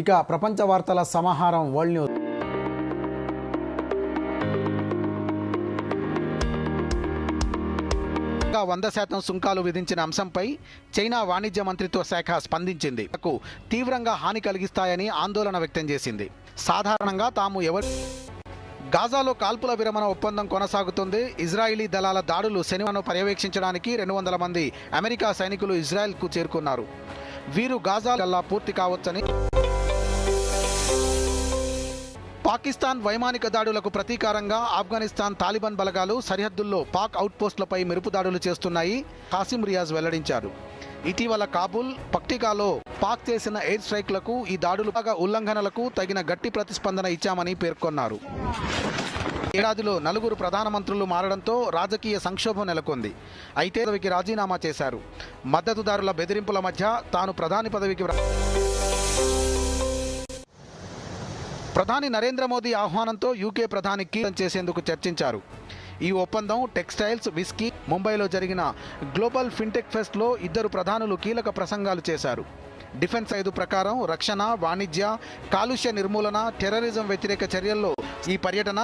ఇక ప్రపంచ వార్తల సమాహారం వరల్డ్ న్యూస్. ఇంకా వంద శాతం సుంకాలు విధించిన అంశంపై చైనా వాణిజ్య మంత్రిత్వ శాఖ స్పందించింది. తీవ్రంగా హాని కలిగిస్తాయని ఆందోళన వ్యక్తం చేసింది. సాధారణంగా తాము ఎవరు గాజాలో కాల్పుల విరమణ ఒప్పందం కొనసాగుతుంది. ఇజ్రాయిలీ దళాల దాడులు శనివారం పర్యవేక్షించడానికి రెండు వందల మంది అమెరికా సైనికులు ఇజ్రాయెల్కు చేరుకున్నారు. వీరు గాజా పూర్తి కావచ్చని పాకిస్తాన్ వైమానిక దాడులకు ప్రతీకారంగా ఆఫ్ఘనిస్తాన్ తాలిబాన్ బలగాలు సరిహద్దుల్లో పాక్ అవుట్పోస్టులపై మెరుపు దాడులు చేస్తున్నాయి కాసిం రియాజ్ వెల్లడించారు. ఇటీవల కాబూల్ పక్టికాలో పాక్ చేసిన ఎయిర్ స్ట్రైక్లకు ఈ దాడులు బాగా ఉల్లంఘనలకు తగిన గట్టి ప్రతిస్పందన ఇచ్చామని పేర్కొన్నారు. ఏడాదిలో నలుగురు ప్రధానమంత్రులు మారడంతో రాజకీయ సంక్షోభం నెలకొంది. అయితే పదవికి రాజీనామా చేశారు. మద్దతుదారుల బెదిరింపుల మధ్య తాను ప్రధాని పదవికి రా- ప్రధాని నరేంద్ర మోదీ ఆహ్వానంతో యూకే ప్రధాని కీలం చేసేందుకు చర్చించారు. ఈ ఒప్పందం టెక్స్టైల్స్ విస్కీ ముంబైలో జరిగిన గ్లోబల్ ఫిన్టెక్ ఫెస్ట్లో ఇద్దరు ప్రధానులు కీలక ప్రసంగాలు చేశారు. డిఫెన్స్ ఐదు ప్రకారం రక్షణ వాణిజ్య కాలుష్య నిర్మూలన టెర్రరిజం వ్యతిరేక చర్యల్లో ఈ పర్యటన